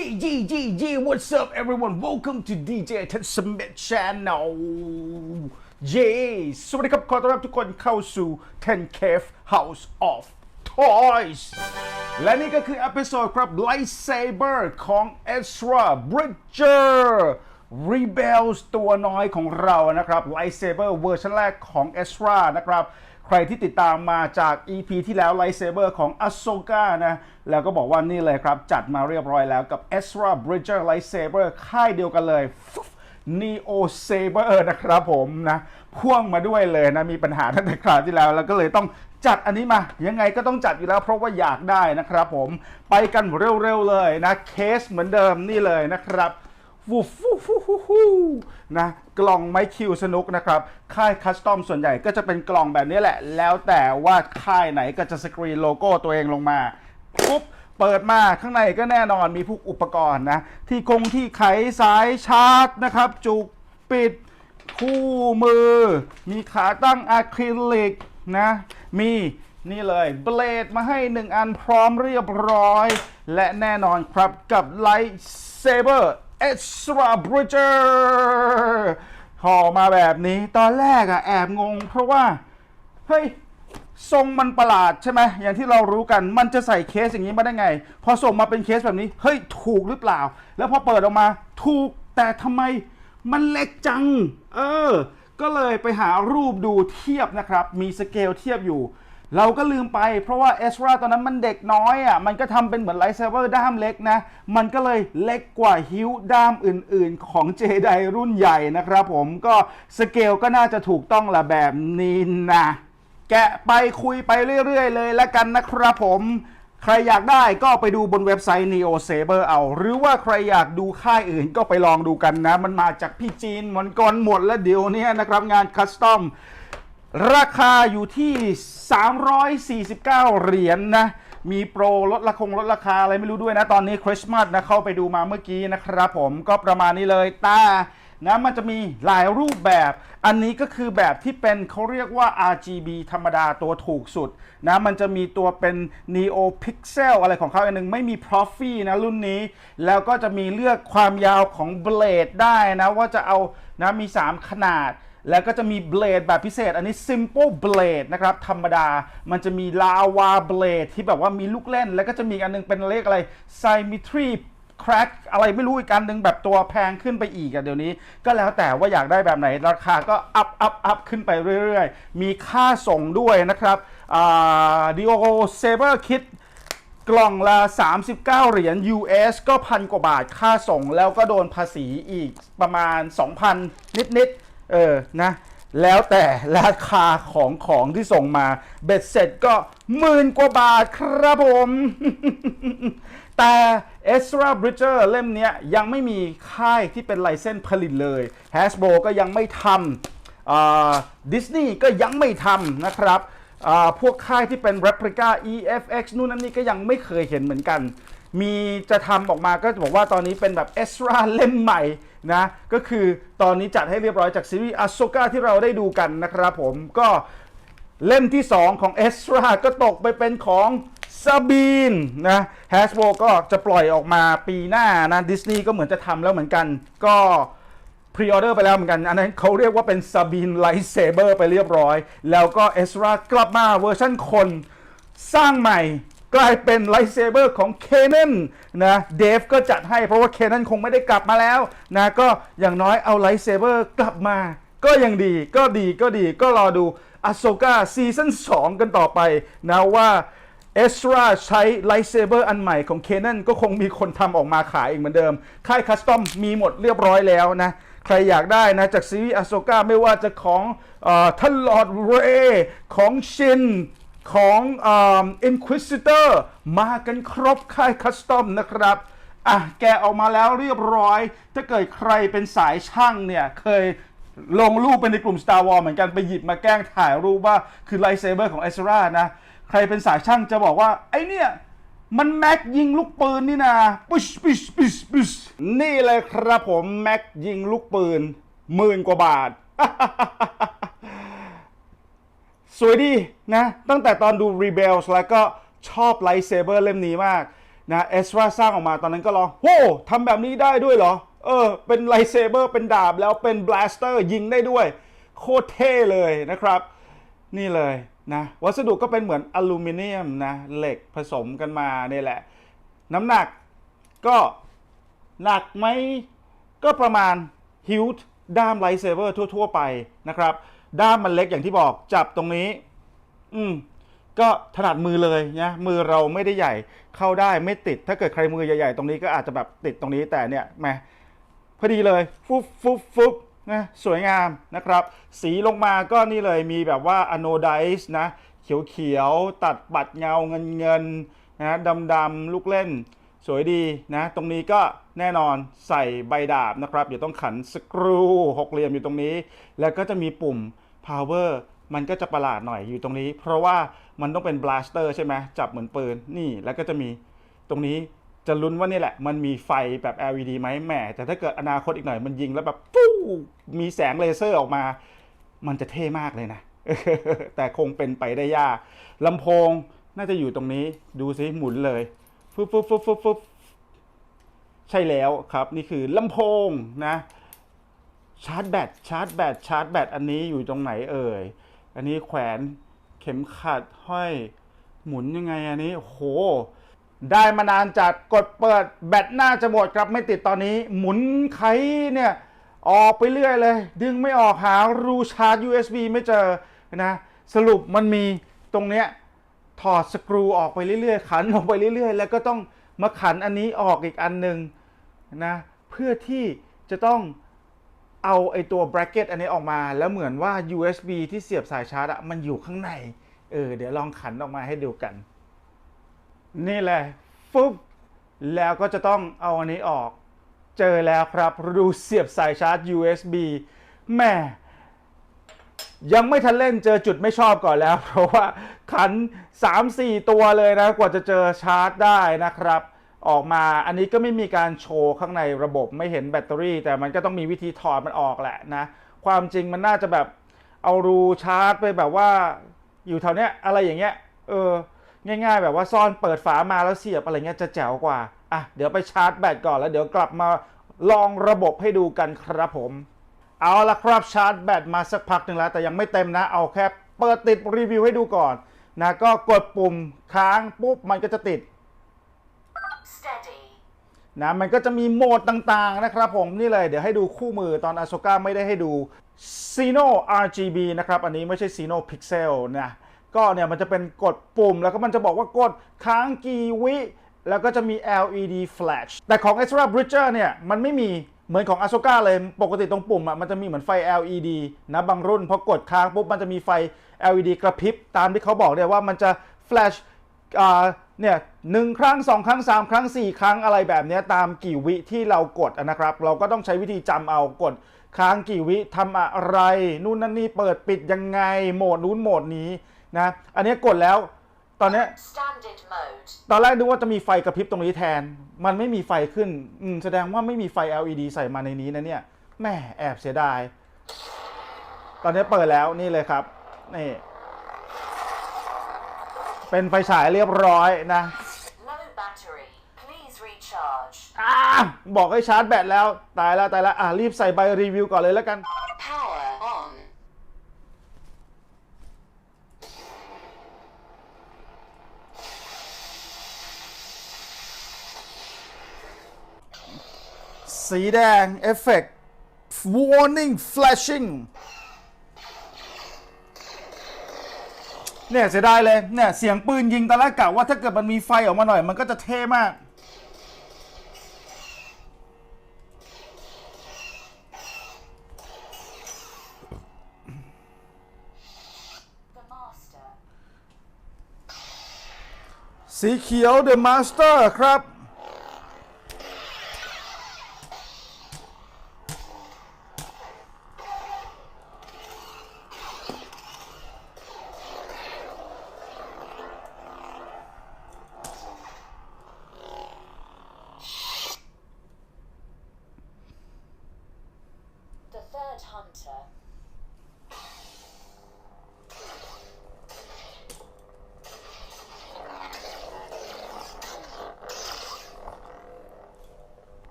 Yeah, yeah, yeah, yeah. What's up, everyone? Welcome to DJ t e s m i t Channel. Yeah. สวัสดีครับ ขอต้อนรับทุกคนเข้าสู่10 Cave House of Toys และนี่ก็คืออพิโซดครับ Lightsaber ของ Ezra Bridger Rebels ตัวน้อยของเรานะครับ Lightsaber เวอร์ชันแรกของ Ezra นะครับ ใครที่ติดตามมาจาก EP ที่แล้ว Lightsaber ของ Ahsoka นะ แล้วก็บอกว่านี่เลยครับ จัดมาเรียบร้อยแล้วกับ Ezra Bridger Lightsaber ค่ายเดียวกันเลย Neo Saber นะครับผมนะ พ่วงมาด้วยเลยนะ มีปัญหาตั้งแต่คราวที่แล้ว แล้วก็เลยต้องจัดอันนี้มา ยังไงก็ต้องจัดอยู่แล้วเพราะว่าอยากได้นะครับผมไปกันเร็วๆเลยนะ เคสเหมือนเดิมนี่เลยนะครับ วูฟูฟูฟูฟูนะกล่องไม้คิวสนุกนะครับ ค่ายคัสตอมส่วนใหญ่ก็จะเป็นกล่องแบบนี้แหละ แล้วแต่ว่าค่ายไหนก็จะสกรีนโลโก้ตัวเองลงมาปุ๊บเปิดมาข้างในก็แน่นอนมีพวกอุปกรณ์นะ ที่คงที่ไขสายชาร์จนะครับ จุกปิด คู่มือ มีขาตั้งอะคริลิกนะ มีนี่เลยเบลดมาให้หนึ่งอันพร้อมเรียบร้อย และแน่นอนครับกับไลท์เซเบอร์ Lightsaber Extra Bridger ห่อมาแบบนี้ตอนแรกอะแอบงง เพราะว่า เฮ้ย ทรงมันประหลาดใช่ไหมอย่างที่เรารู้กันมันจะใส่เคสอย่างนี้มาได้ไง พอส่งมาเป็นเคสแบบนี้ เฮ้ย ถูกหรือเปล่า แล้วพอเปิดออกมาถูกแต่ทำไมมันเล็กจัง เออ ก็เลยไปหารูปดูเทียบนะครับ มีสเกลเทียบอยู่ เราก็ลืมไปเพราะว่าเอสราตอนนั้นมันเด็กน้อยอะมันก็ทำเป็นเหมือนไลท์เซเบอร์ด้ามเล็กนะ มันก็เลยเล็กกว่าฮิวด้ามอื่นๆ ของเจไดรุ่นใหญ่นะครับผมก็สเกลก็น่าจะถูกต้องละแบบนี้นะแกะไปคุยไปเรื่อย ๆ เลยแล้วกันนะครับผมใครอยากได้ก็ไปดูบนเว็บไซต์ Neo Saber เอา หรือว่าใครอยากดูค่ายอื่นก็ไปลองดูกันนะ มันมาจากพี่จีนมันก่อนหมดแล้วเดี๋ยวนี้นะครับงานคัสตอม ราคาอยู่ที่ 349 เหรียญนนะ มีโปรลดราคงลดราคาอะไรไม่รู้ด้วยนะ ตอนนี้คริสต์มาสนะเข้าไปดูมาเมื่อกี้นะครับผมก็ประมาณนี้เลยตานะมันจะมีหลายรูปแบบ อันนี้ก็คือแบบที่เป็นเขาเรียกว่า RGB ธรรมดาตัวถูกสุดนะ มันจะมีตัวเป็น Neo Pixel อะไรของเขาอันหนึ่งไม่มี Profi นะรุ่นนี้ แล้วก็จะมีเลือกความยาวของเบลดได้นะ ว่าจะเอานะมี 3 ขนาด แล้วก็จะมีเบลดแบบพิเศษ อันนี้ simple blade นะครับ ธรรมดา มันจะมี lava blade ที่แบบว่ามีลูกเล่น แล้วก็จะมีอันนึงเป็นเลขอะไร symmetry crack อะไรไม่รู้อีกอันหนึ่งแบบตัวแพงขึ้นไปอีกอะเดี๋ยวนี้ ก็แล้วแต่ว่าอยากได้แบบไหน ราคาก็อัพอัพอัพขึ้นไปเรื่อยๆ มีค่าส่งด้วยนะครับอ่า Dio Saber Kit กล่องละ 39 เหรียญ US ก็พันกว่าบาทค่าส่งแล้วก็โดนภาษีอีกประมาณ 2,000 นิดๆ เออนะแล้วแต่ราคาของของที่ส่งมา เบ็ดเสร็จก็หมื่นกว่าบาทครับผม แต่ Ezra Bridger เล่มนี้ยังไม่มีค่ายที่เป็นไลเซนส์ผลิตเลย Hasbro ก็ยังไม่ทำดิสนีย์ก็ยังไม่ทำนะครับ พวกค่ายที่เป็น replica EFX นู่นนั่นนี่ก็ยังไม่เคยเห็นเหมือนกัน มีจะทำออกมาก็จะบอกว่าตอนนี้เป็นแบบ Ezra เล่มใหม่นะ ก็คือตอนนี้จัดให้เรียบร้อยจากซีรีส์ Ahsoka ที่เราได้ดูกันนะครับผมก็เล่มที่ 2 ของ Ezra ก็ตกไปเป็นของซาบีนนะ Hasbro ก็จะปล่อยออกมาปีหน้านะดิสนีย์ก็เหมือนจะทำแล้วเหมือนกัน ก็พรีออเดอร์ไปแล้วเหมือนกัน อันนั้นเขาเรียกว่าเป็นซาบีนไลท์เซเบอร์ไปเรียบร้อย แล้วก็เอสรากลับมาเวอร์ชันคนสร้างใหม่ กลายเป็นไลท์เซเบอร์ของเคนนนะเดฟก็จัดให้เพราะว่าเคนนคงไม่ได้กลับมาแล้วนะก็อย่างน้อยเอาไลท์เซเบอร์กลับมา ก็ยังดีก็ดีก็ดีก็รอดูอ h โซกาซีซั่น2 กันต่อไปนะว่าเอสราใช้ไลท์เซเบอร์อันใหม่ของ Canon ก็คงมีคนทำออกมาขายอีกเหมือนเดิม ค่ายคัสตอมมีหมดเรียบร้อยแล้วนะ ใครอยากได้นะ จากซีรีส์อ h โ o กาไม่ว่าจะของอท่านลอร์ดเรย์ของชิน ของอินควิซิเตอร์มากันครบค่ายคัสตอมนะครับอะแกออกมาแล้วเรียบร้อย ถ้าเกิดใครเป็นสายช่างเนี่ย เคยลงรูปไปในกลุ่ม Star Wars เหมือนกันไปหยิบมาแกล้งถ่ายรูปว่าคือไลเซเบอร์ของเอสรานะ ใครเป็นสายช่างจะบอกว่า ไอเนี่ย มันแม็กยิงลูกปืนนี่นะปุชปุชปุชปุชนี่เลยครับผม แม็กยิงลูกปืนหมื่นกว่าบาท สวยดีนะ ตั้งแต่ตอนดู Rebels แล้วก็ชอบไลท์เซเบอร์เล่มนี้มากนะเอสราสร้างออกมาตอนนั้นก็รอโว้ทำแบบนี้ได้ด้วยเหรอ เออ เป็นไลท์เซเบอร์เป็นดาบแล้วเป็นบลาสเตอร์ยิงได้ด้วย โคตรเท่เลยนะครับ นี่เลยนะวัสดุก็เป็นเหมือนอลูมิเนียมนะ เหล็กผสมกันมาเนี่ยแหละ น้ำหนักก็หนักไหมก็ประมาณฮิวต์ด้ามไลท์เซเบอร์ทั่ว ๆ ไปนะครับ ด้ามมันเล็กอย่างที่บอกจับตรงนี้ อืม ก็ถนัดมือเลยนะมือเราไม่ได้ใหญ่เข้าได้ไม่ติด ถ้าเกิดใครมือใหญ่ๆ ตรงนี้ก็อาจจะแบบติดตรงนี้แต่เนี่ยแมพอดีเลยฟุบฟุบฟุบนะสวยงามนะครับ สีลงมาก็นี่เลยมีแบบว่าอโนไดส์นะ เขียวๆ ตัดปัดเงาเงินเงินนะดำๆลูกเล่น สวยดีนะ ตรงนี้ก็แน่นอนใส่ใบดาบนะครับเดี๋ยวต้องขันสกรูหกเหลี่ยมอยู่ตรงนี้ แล้วก็จะมีปุ่ม power มันก็จะประหลาดหน่อยอยู่ตรงนี้ เพราะว่ามันต้องเป็น blaster ใช่ไหมจับเหมือนปืนนี่แล้วก็จะมีตรงนี้จะลุ้นว่านี่แหละ มันมีไฟแบบ LED ไหมแหมแต่ถ้าเกิดอนาคตอีกหน่อยมันยิงแล้วแบบปู้มีแสงเลเซอร์ออกมา มันจะเท่มากเลยนะ แต่คงเป็นไปได้ยากลำโพงน่าจะอยู่ตรงนี้ดูสิหมุนเลย ฟึบฟึบฟึบฟึบฟึบใช่แล้วครับ นี่คือลำโพงนะชาร์จแบตชาร์จแบตชาร์จแบตอันนี้อยู่ตรงไหนเอ่ย อันนี้แขวนเข็มขัดห้อยหมุนยังไงอันนี้โห ได้มานานจัดกดเปิดแบตน่าจะหมดครับไม่ติดตอนนี้ หมุนไขเนี่ย ออกไปเรื่อยเลย ดึงไม่ออกหารูชาร์จ USB ไม่เจอนะ สรุปมันมีตรงเนี้ย ถอดสกรูออกไปเรื่อยๆขันออกไปเรื่อยๆ แล้วก็ต้องมาขันอันนี้ออกอีกอันหนึ่งนะเพื่อที่จะต้องเอาไอตัว bracket อันนี้ออกมา แล้วเหมือนว่า USB ที่เสียบสายชาร์จอะมันอยู่ข้างในเออเดี๋ยวลองขันออกมาให้ดูกัน นี่แหละฟึบแล้วก็จะต้องเอาอันนี้ออก เจอแล้วครับรูเสียบสายชาร์จ USB แม่ ยังไม่ทันเล่นเจอจุดไม่ชอบก่อนแล้ว เพราะว่าขัน 3-4 ตัวเลยนะ กว่าจะเจอชาร์จได้นะครับ ออกมาอันนี้ก็ไม่มีการโชว์ข้างในระบบไม่เห็นแบตเตอรี่ แต่มันก็ต้องมีวิธีถอดมันออกแหละนะ ความจริงมันน่าจะแบบเอารูชาร์จไปแบบว่า อยู่แถวเนี้ยอะไรอย่างเงี้ยเออง่าย ๆ แบบว่าซ่อนเปิดฝามาแล้วเสียบอะไรเงี้ยจะแจ๋วกว่าอะเดี๋ยวไปชาร์จแบตก่อนแล้วเดี๋ยวกลับมาลองระบบให้ดูกันครับผม เอาละครับชาร์จแบตมาสักพักหนึ่งแล้ว แต่ยังไม่เต็มนะ เอาแค่เปิดติดรีวิวให้ดูก่อนนะก็กดปุ่มค้างปุ๊บมันก็จะติด Steady. นะมันก็จะมีโหมดต่างๆนะครับผมนี่เลยเดี๋ยวให้ดูคู่มือตอนอ s โ k a ไม่ได้ให้ดู Sino RGB นะครับ อันนี้ไม่ใช่ Sino Pixel นะก็เนี่ยมันจะเป็นกดปุ่มแล้วก็มันจะบอกว่ากดค้างกี่วิ แล้วก็จะมี LED flash แต่ของ Ezra Bridger เนี่ยมันไม่มี เหมือนของ a s o k a เลยปกติตรงปุ่มอะมันจะมีเหมือนไฟ LED นะบางรุ่นพอกดค้างปุ๊บมันจะมีไฟ LED กระพริบตามที่เขาบอกเนี่ยว่ามันจะ flash อ่าเนี่ยหนึ่งครั้งสองครั้งสามครั้งสี่ครั้งอะไรแบบนี้ตามกี่วิที่เรากดนะครับ เราก็ต้องใช้วิธีจำเอากดค้างกี่วิทำอะไร นู่นนั่นนี่เปิดปิดยังไงโหมดนู้นโหมดนี้นะอันนี้กดแล้ว ตอนเนี้ย Standard mode. ตอนแรกนึกว่าจะมีไฟกระพริบตรงนี้แทน มันไม่มีไฟขึ้น อืม แสดงว่าไม่มีไฟ LED ใส่มาในนี้นะเนี่ย แม่แอบเสียดาย ตอนนี้เปิดแล้วนี่เลยครับ นี่ เป็นไฟฉายเรียบร้อยนะ Low battery. Please recharge. อ่าบอกให้ชาร์จแบตแล้ว ตายแล้วตายแล้ว อะรีบใส่ใบรีวิวก่อนเลยแล้วกัน Power on. สีแดง เอฟเฟกต์ warning flashing เนี่ยเสียดายเลยเนี่ยเสียงปืนยิงตอนแรกกะว่าถ้าเกิดมันมีไฟออกมาหน่อยมันก็จะเท่มาก สีเขียว The Master ครับ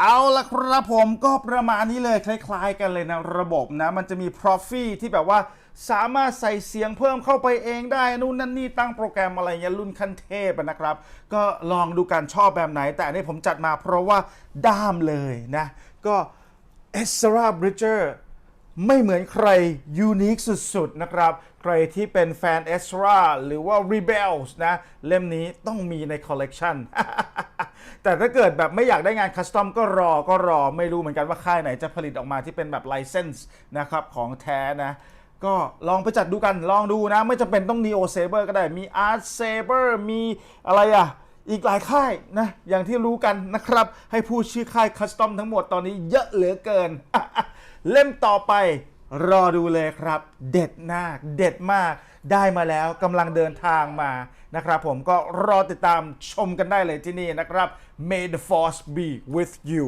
เอาละครับผมก็ประมาณนี้เลยคล้ายๆกันเลยนะระบบนะ มันจะมี p r o f i ที่แบบว่าสามารถใส่เสียงเพิ่มเข้าไปเองได้นู่นนั่นนี่ตั้งโปรแกรมอะไรเงี้ยรุ่นขั้นเทพนะครับ ก็ลองดูกันชอบแบบไหน แต่อันนี้ผมจัดมาเพราะว่าด้ามเลยนะ ก็ e s r a Bridger ไม่เหมือนใครยูนิคสุด ๆ นะครับ ใครที่เป็นแฟน e s r a หรือว่า Rebels นะ เล่มนี้ต้องมีในคอลเลกชันแต่ถ้าเกิดแบบไม่อยากได้งานคัสตอมก็รอก็รอไม่รู้เหมือนกันว่าค่ายไหนจะผลิตออกมาที่เป็นแบบไลเซนส์นะครับ ของแท้นะก็ลองไปจัดดูกันลองดูนะ ไม่จำเป็นต้อง Neo Saber ก็ได้มี Art Saber มีอะไรอะ อีกหลายค่ายนะ อย่างที่รู้กันนะครับ ให้ผู้ชื่อค่ายคัสตอมทั้งหมดตอนนี้เยอะเหลือเกิน เล่มต่อไปรอดูเลยครับ เด็ดมากเด็ดมาก ได้มาแล้วกำลังเดินทางมานะครับ ผมก็รอติดตามชมกันได้เลยที่นี่นะครับ May the force be with you